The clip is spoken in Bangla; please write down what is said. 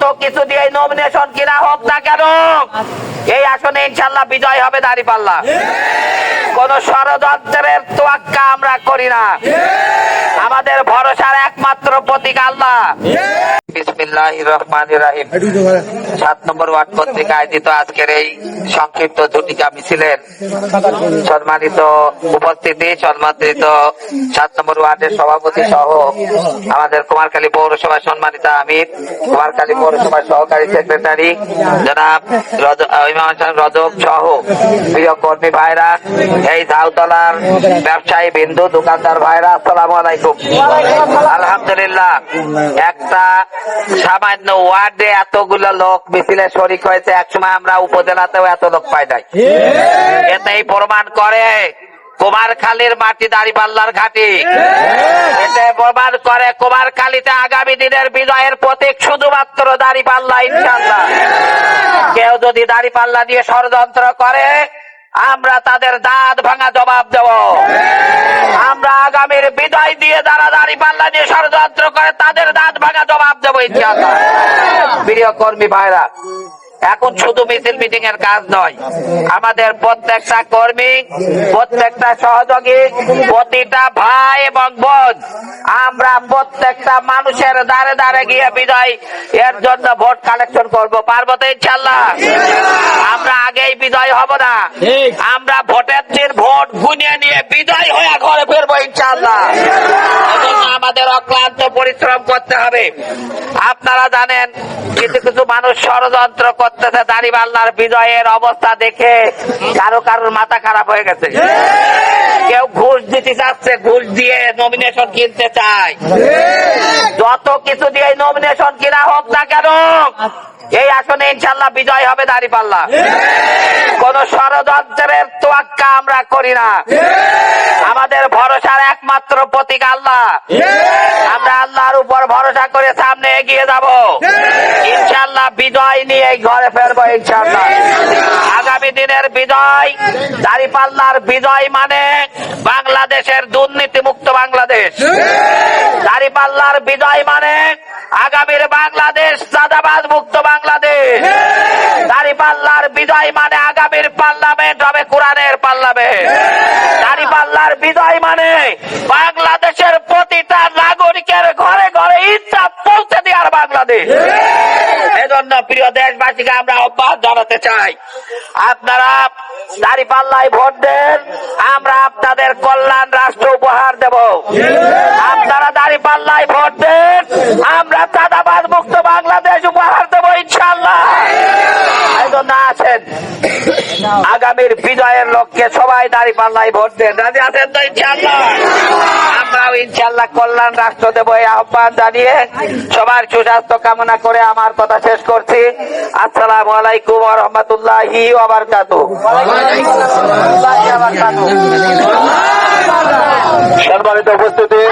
তো কিছু দিয়ে নমিনেশন কিনা হোক না কেন? এই আসনে ইনশাল্লাহ বিজয় হবে দাঁড়ি পাল্লা কোন ষড়যন্ত্রের তোয়াক্কা আমরা করি না। আমাদের ভরসার একমাত্র প্রতীক আল্লাহ। সাত নম্বর ওয়ার্ড পত্রিকা আয়োজিত আজকের এই সংক্ষিপ্ত ঝুটিকা মিছিলের সম্মানিত উপস্থিতি সম্মানিত সাত নম্বর ওয়ার্ডের সভাপতি সহ আমাদের কুমারখালী পৌরসভা সম্মানিত আমির কুমারখালী পৌরসভার সহকারী সেক্রেটারি জনাব ইমাম রজব সহ প্রিয় কর্মী ভাইরা এই ঝাউতলার ব্যবসায়ী বিন্দু দোকানদার ভাইরা আসসালামু আলাইকুম। আলহামদুলিল্লাহ একটা সামান্য ওয়ার্ডে এতগুলো লোক মিছিলে শরিক হয়েছে একসময় আমরা উপজেলাতেও এত লোক পাই নাই। এতেই প্রমাণ করে কুমারখালীর মাটি দাড়ি পাল্লার ঘাটি। এতে প্রমাণ করে কুমারখালীতে আগামী দিনের বিজয়ের প্রতীক শুধুমাত্র দাড়ি পাল্লা ইনশাল্লাহ কেউ যদি দাড়ি পাল্লা দিয়ে ষড়যন্ত্র করে আমরা তাদের দাঁত ভাঙা জবাব দেব। আমরা আগামীর বিজয় দিয়ে যারা দাড়ি পাল্লা দিয়ে ষড়যন্ত্র করে তাদের দাঁত জবাব প্রিয় কর্মী ভাইরা এখন শুধু মিছিল মিটিং এর কাজ নয় আমাদের প্রত্যেকটা কর্মী প্রত্যেকটা সহযোগী প্রতিটা ভাই এবং বোন আমরা প্রত্যেকটা মানুষের দ্বারে দ্বারে গিয়ে বিজয় এর জন্য ভোট কালেকশন করব। পারব তো ইনশাল্লাহ? আমরা আগেই বিজয় হব না। আমরা ভোটের দিন ভোট গুনিয়ে নিয়ে বিজয় হয়ে ঘরে ফিরবো ইনশাল্লাহ। আমাদের অক্লান্ত পরিশ্রম করতে হবে। আপনারা জানেন, কিছু কিছু মানুষ ষড়যন্ত্র করতেছে দাড়িপাল্লার বিজয়ের অবস্থা দেখে কারও কারোর মাথা খারাপ হয়ে গেছে। কেউ ঘুষ দিতে চাচ্ছে, ঘুষ দিয়ে নমিনেশন কিনতে চায়। যত কিছু দিয়ে নমিনেশন কিনা হোক না কেন, এই আসনে ইনশাল্লাহ বিজয় হবে দাঁড়িপাল্লা। কোন ষড়যন্ত্রের তোয়াক্কা আমরা করি না। আমাদের ভরসার একমাত্র প্রতীক আল্লাহ। ভরসা করে সামনে এগিয়ে যাব। ইনশাল্লাহ বিজয় নিয়ে ঘরে ফেরবো ইনশাল্লাহ আগামী দিনের বিজয়, দাঁড়িপাল্লার বিজয় মানে বাংলাদেশের দুর্নীতি মুক্ত বাংলাদেশ। দাঁড়িপাল্লার বিজয় মানে আগামীর বাংলাদেশ চাঁদাবাদ মুক্ত বাংলাদেশ। দাঁড়িপাল্লার বিজয় মানে আগামীর পার্লামেন্ট হবে কোরআনের পার্লামেন্ট। দাঁড়িপাল্লার বিজয় মানে বাংলাদেশের প্রতিটা নাগরিকের ঘরে ঘরে ইচ্ছা পৌঁছে দেওয়ার বাংলাদেশ এজন্য প্রিয় দেশবাসীকে আমরা অব্যাহত জানাতে চাই। আপনারা দাঁড়িপাল্লায় ভোট দেন, আমরা আপনাদের কল্যাণ রাষ্ট্র উপহার দেব। আপনারা দাঁড়িপাল্লায় ভোট দেন, আমরা চাঁদাবাদ মুক্ত বাংলাদেশ উপহার দেব ইনশাল্লাহ এজন্য আছেন আগামীর বিজয়ের লক্ষ্যে সবাই দাঁড়ি পাল্লাই ভোট দেন। রাজি আছেন তো ইনশাল্লাহ আমরাও ইনশাল্লাহ কল্যাণ রাষ্ট্র দেব এই আহ্বান জানিয়ে সবার সুস্বাস্থ্য কামনা করে আমার কথা শেষ করছি। আসসালামু আলাইকুম রহমতুল্লাহি ওবারকাতু সম্মানিত উপস্থিতি